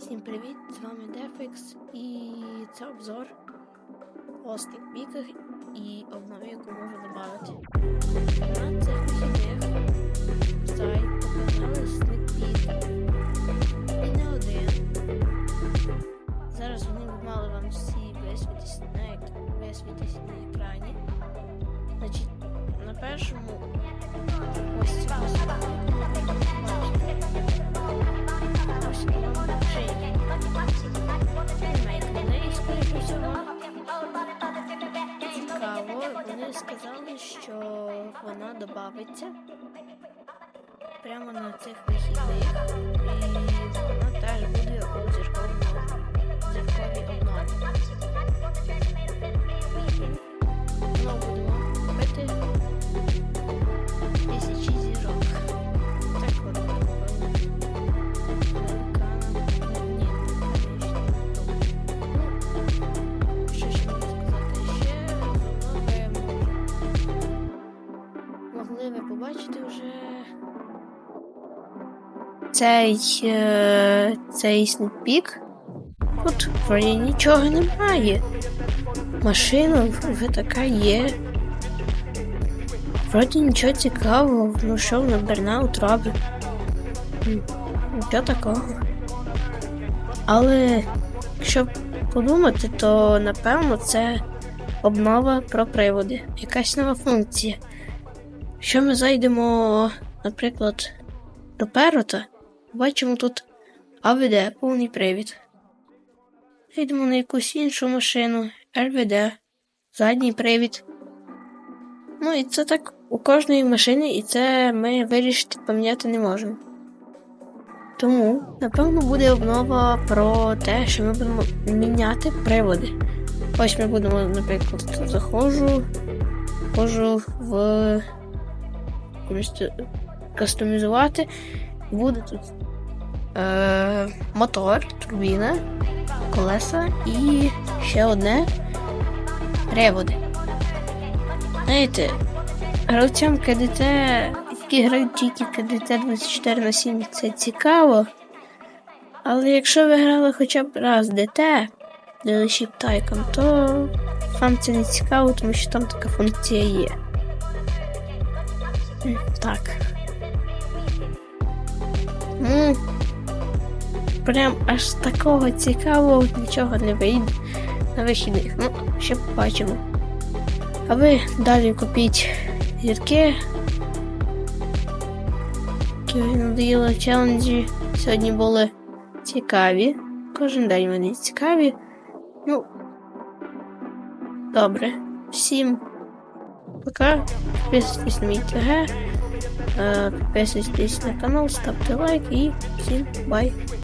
Всім привіт! З вами Defix і це обзор о снікпіках і обнові, яку можу додати. На цих вихідних сайт показали. І не один. Зараз вони мали вам всі висвітитися на, висвітитися на екрані. Значить, на першому ось цьому Цікаво, вони сказали, що вона додається прямо на цих вихідних, цей, е, цей сніпік. Тут вроді нічого немає. Машина вже така є. Вроді нічого цікавого, ну що вона бернаут робить. Нічого такого. Але якщо подумати, то напевно це обнова про приводи, якась нова функція. Якщо ми зайдемо, наприклад, до перота, бачимо тут АВД, повний привід. Зайдемо на якусь іншу машину, РВД, задній привід. Ну і це так у кожної машини, і це ми вирішити поміняти не можемо. Тому, напевно, буде обнова про те, що ми будемо міняти приводи. Ось ми будемо, наприклад, заходжу, входжу в кастомізувати. Буде тут е, мотор, турбіна, колеса і ще одне приводи. Знаєте, гравцям КДТ, які грають тільки КДТ 24 на 7, це цікаво. Але якщо ви грали хоча б раз ДТ, Leadership Tycoon, то вам це не цікаво, тому що там така функція є. Так. Ну, прям аж такого цікавого нічого не вийде на вихідних. Ну, ще побачимо. А ви далі купіть зірки. Які надоїли челенджі. Сьогодні були цікаві. Кожен день вони цікаві. Ну, добре. Всім пока. Підписуйтесь на мій ТГ. Е, Підписуйтесь на канал, ставте лайк і всім бай.